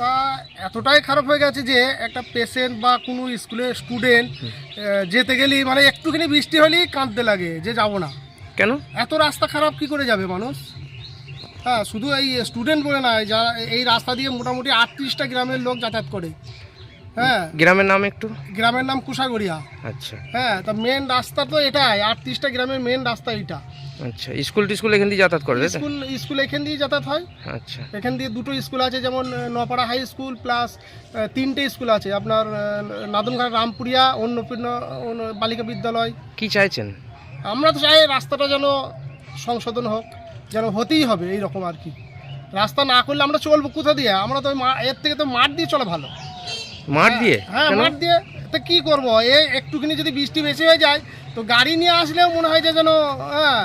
রাস্তা এতটাই খারাপ হয়ে গেছে যে একটা পেশেন্ট বা কোনো স্কুলের স্টুডেন্ট যেতে গেলেই মানে একটুখানি বৃষ্টি হলেই কাঁদতে লাগে যে যাব না। কেন? এত রাস্তা খারাপ কি করে যাবে মানুষ? হ্যাঁ শুধু এই স্টুডেন্ট বলে নয় যারা এই রাস্তা দিয়ে মোটামুটি আটত্রিশটা গ্রামের লোক যাতায়াত করে। হ্যাঁ। গ্রামের নাম একটু? গ্রামের নাম কুশাগড়িয়া। আচ্ছা। হ্যাঁ তা মেন রাস্তা তো এটাই আটত্রিশটা গ্রামের মেন রাস্তা এটা আচ্ছা স্কুল টিস্কুল এখান দিয়ে যাতায়াত করে স্কুল স্কুল এখান দিয়ে যাতায়াত হয়। আচ্ছা। এখান দিয়ে দুটো স্কুল আছে যেমন নপাড়া হাই স্কুল প্লাস তিনটে স্কুল আছে। আপনার নাদনঘাট রামপুরিয়া অন্নপূর্ণ বালিকা বিদ্যালয়। কি চাইছেন? আমরা তো চাই রাস্তাটা যেন সংশোধন হোক যেন হতেই হবে এই রকম আর কি। রাস্তা না করলে আমরা চলবো কোথা দিয়ে? আমরা তো এর থেকে তো মাঠ দিয়ে চলা ভালো। মাঠ দিয়ে? হ্যাঁ মাঠ দিয়ে। তা কি করব? এ একটুখানি যদি বৃষ্টি বেশি হয়ে যায় তো গাড়ি নিয়ে আসলেও মনে হয় যে যেন হ্যাঁ,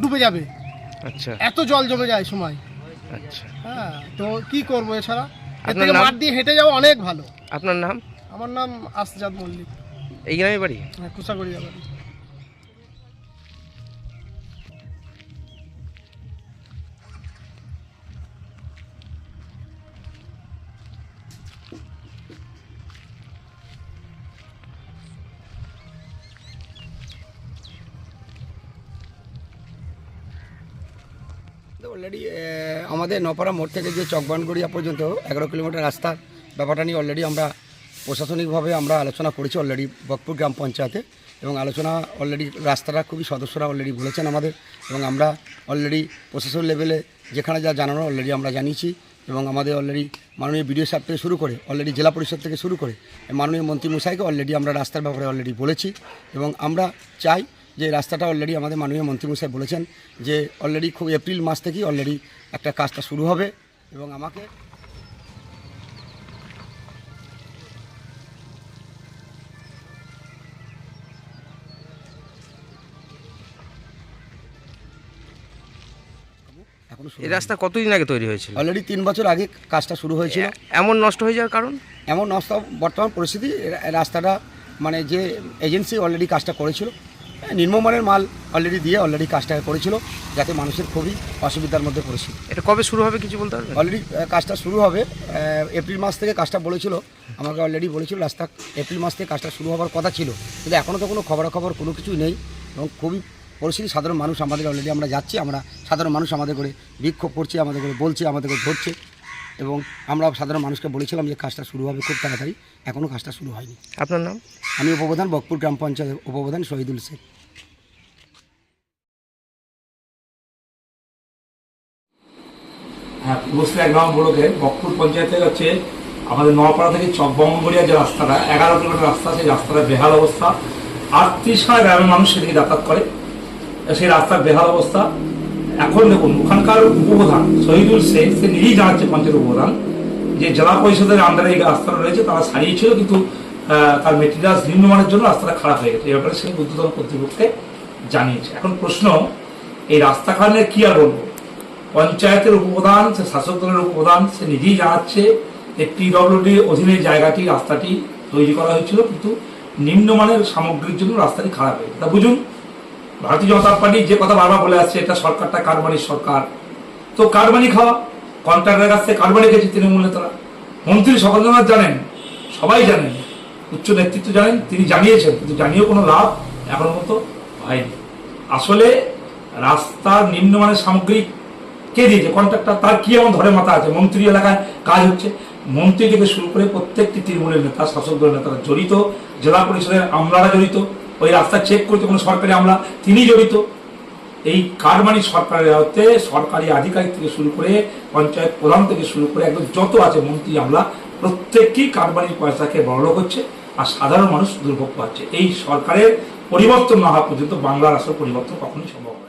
ডুবে যাবে। আচ্ছা। এত জল জমে যায় সময়। আচ্ছা। হ্যাঁ তো কি করব এছাড়া? এর থেকে? মাঠ দিয়ে হেঁটে যাওয়া অনেক ভালো। আপনার নাম? আমার নাম আসজাদ মল্লিক। এই গ্রামে বাড়ি? হ্যাঁ কুসাগড়ি যাবেন অলরেডি আমাদের নপাড়া মোড় থেকে যে চকবানগড়িয়া পর্যন্ত এগারো কিলোমিটার রাস্তার ব্যাপারটা নিয়ে অলরেডি আমরা প্রশাসনিকভাবে আমরা আলোচনা করেছি অলরেডি বকপুর গ্রাম পঞ্চায়েতে এবং আলোচনা অলরেডি রাস্তাটা খুবই সদস্যরা অলরেডি বলেছেন আমাদের এবং আমরা অলরেডি প্রশাসন লেভেলে যেখানে যা জানানো অলরেডি আমরা জানিয়েছি এবং আমাদের অলরেডি মাননীয় বিডিও সাহেব থেকে শুরু করে অলরেডি জেলা পরিষদ থেকে শুরু করে, মাননীয় মন্ত্রী মশাইকে অলরেডি আমরা রাস্তার ব্যাপারে অলরেডি বলেছি এবং আমরা চাই যে রাস্তাটা অলরেডি আমাদের মাননীয় মন্ত্রীমশাই বলেছেন যে অলরেডি খুব এপ্রিল মাস থেকেই অলরেডি একটা কাজটা শুরু হবে এবং আমাকে এখনও এই রাস্তা কতদিন আগে তৈরি হয়েছিল? অলরেডি তিন বছর আগে কাজটা শুরু হয়েছিল। এমন নষ্ট হয়ে যাওয়ার কারণ? এমন নষ্ট বর্তমান পরিস্থিতি রাস্তাটা মানে যে এজেন্সি অলরেডি কাজটা করেছিল নিম্নমানের মাল অলরেডি দিয়ে অলরেডি কাজটা করেছিল যাতে মানুষের খুবই অসুবিধার মধ্যে পড়েছিল। এটা কবে শুরু হবে কিছু বলতে পারবেন? অলরেডি কাজটা শুরু হবে এপ্রিল মাস থেকে কাজটা বলেছিল আমাকে অলরেডি বলেছিল রাস্তা এপ্রিল মাস থেকে কাজটা শুরু হওয়ার কথা ছিল। কিন্তু এখনও তো কোনো খবরাখবর কোনো কিছুই নেই এবং খুবই পরিস্থিতি সাধারণ মানুষ আমাদের অলরেডি আমরা যাচ্ছি আমরা সাধারণ মানুষ আমাদের করে বিক্ষোভ করছে আমাদের করে বলছে আমাদের করে ধরছে। এবং আমরা সাধারণ মানুষকে বলেছিলাম যে কাজটা শুরু হবে খুব তাড়াতাড়ি। এখনও কাজটা শুরু হয়নি। আপনার নাম? আমি উপপ্রধান বকপুর গ্রাম পঞ্চায়েত উপপ্রধান শহীদুল শেখ হ্যাঁ এক নম্বর ব্লকে বকপুর পঞ্চায়েতে হচ্ছে আমাদের নওয়াপাড়া থেকে চকবঙ্গড়িয়া যে রাস্তাটা এগারো কিলোমিটার রাস্তা সেই রাস্তাটা বেহাল অবস্থা। আটত্রিশ হাজার গ্রামের মানুষ সেদিকে যাতায়াত করে। সেই রাস্তার বেহাল অবস্থা। এখন দেখুন, ওখানকার উপপ্রধান শহীদুল শেখ, সে নিজেই জানাচ্ছে পঞ্চায়েত উপপ্রধান যে জেলা পরিষদের আন্ডারে এই রাস্তাটা রয়েছে, তারা সারিয়েছিল কিন্তু তার মেটেরিয়ালস নিম্নমানের জন্য রাস্তাটা খারাপ হয়ে গেছে। এই ব্যাপারে সে উদ্বোধন কর্তৃপক্ষকে জানিয়েছে। এখন প্রশ্ন, এই রাস্তা রাস্তাখানে কি আর বলব? পঞ্চায়েতের উপপ্রধান, সে শাসক দলের উপপ্রধান, সে নিজেই জানাচ্ছে যে পিডব্লিউডি অধীনে জায়গাটি, রাস্তাটি তৈরি করা হয়েছিল, কিন্তু নিম্নমানের সামগ্রীর জন্য রাস্তাটি খারাপ হয়েছে তা বুঝুন ভারতীয় জনতা পার্টি যে কথা বারবার বলে আসছে, এটা সরকারটা কারবানির সরকার? তো কারবানি খাওয়া কন্ট্রাক্টরের কাছ থেকে কারবানি খেয়েছে তৃণমূল নেতারা? মন্ত্রী সকলনাথ জানেন, সবাই জানেন, উচ্চ নেতৃত্ব জানেন, তিনি জানিয়েছেন, কিন্তু জানিয়েও কোনো লাভ এখনও মতো হয়নি। আসলে রাস্তার নিম্নমানের সামগ্রী কে দিয়েছে? কন্ট্রাক্টর তার কি এমন ধরে মাথা আছে? মন্ত্রী এলাকায় কাজ হচ্ছে। মন্ত্রী থেকে শুরু করে প্রত্যেকটি তৃণমূলের নেতা, শাসক দলের নেতারা জড়িত, জেলা পরিষদের আমলারা জড়িত। ওই রাস্তা চেক করতে কোনো সরকারি আমলা তিনি জড়িত এই কারমানি সরকারের আওতে সরকারি আধিকারিক থেকে শুরু করে পঞ্চায়েত প্রধান থেকে শুরু করে একদম যত আছে মন্ত্রী, আমলা প্রত্যেককেই কারবানির পয়সাকে বড়লোক করছে আর সাধারণ মানুষ দুর্ভোগ পাচ্ছে এই সরকারের পরিবর্তন না হওয়া পর্যন্ত বাংলার আসল পরিবর্তন কখনোই সম্ভব না।